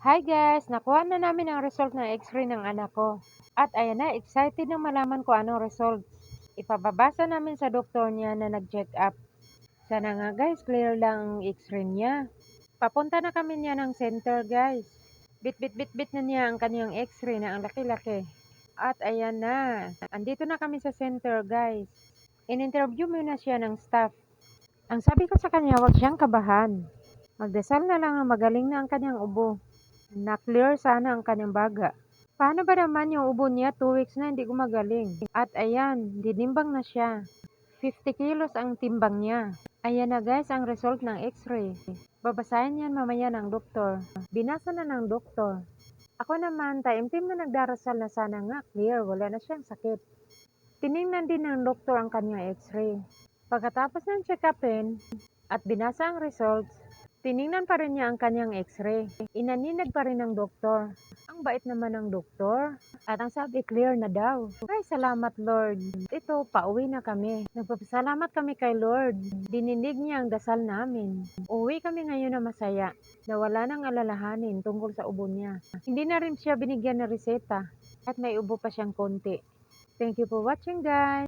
Hi guys! Nakuha na namin ang result ng x-ray ng anak ko. At ayan na, excited na malaman ko anong result. Ipababasa namin sa doktor niya na nag-check up. Sana nga guys, clear lang ang x-ray niya. Papunta na kami niya ng center guys. Bit bit bit bit na niya ang kanyang x-ray na ang laki-laki. At ayan na, andito na kami sa center guys. In-interview muna siya ng staff. Ang sabi ko sa kanya, huwag siyang kabahan. Magdasal na lang ang magaling na ang kanyang ubo. Na-clear sana ang kanyang baga. Paano ba naman yung ubo niya 2 weeks na hindi gumagaling? At ayan, dinimbang na siya. 50 kilos ang timbang niya. Ayan na guys ang result ng x-ray. Babasahin yan mamaya ng doktor. Binasa na ng doktor. Ako naman, taimtim na nagdarasal na sana nga clear, wala na siyang sakit. Tiningnan din ng doktor ang kanyang x-ray. Pagkatapos ng check-upin at binasa ang results, tiningnan pa rin niya ang kanyang x-ray. Inaninag pa rin ng doktor. Ang bait naman ng doktor. At ang sabi, clear na daw. Ay, salamat Lord. Ito, pauwi na kami. Nagpapasalamat kami kay Lord. Dininig niya ang dasal namin. Uwi kami ngayon na masaya. Na wala nang alalahanin tungkol sa ubo niya. Hindi na rin siya binigyan ng reseta. At may ubo pa siyang konti. Thank you for watching guys.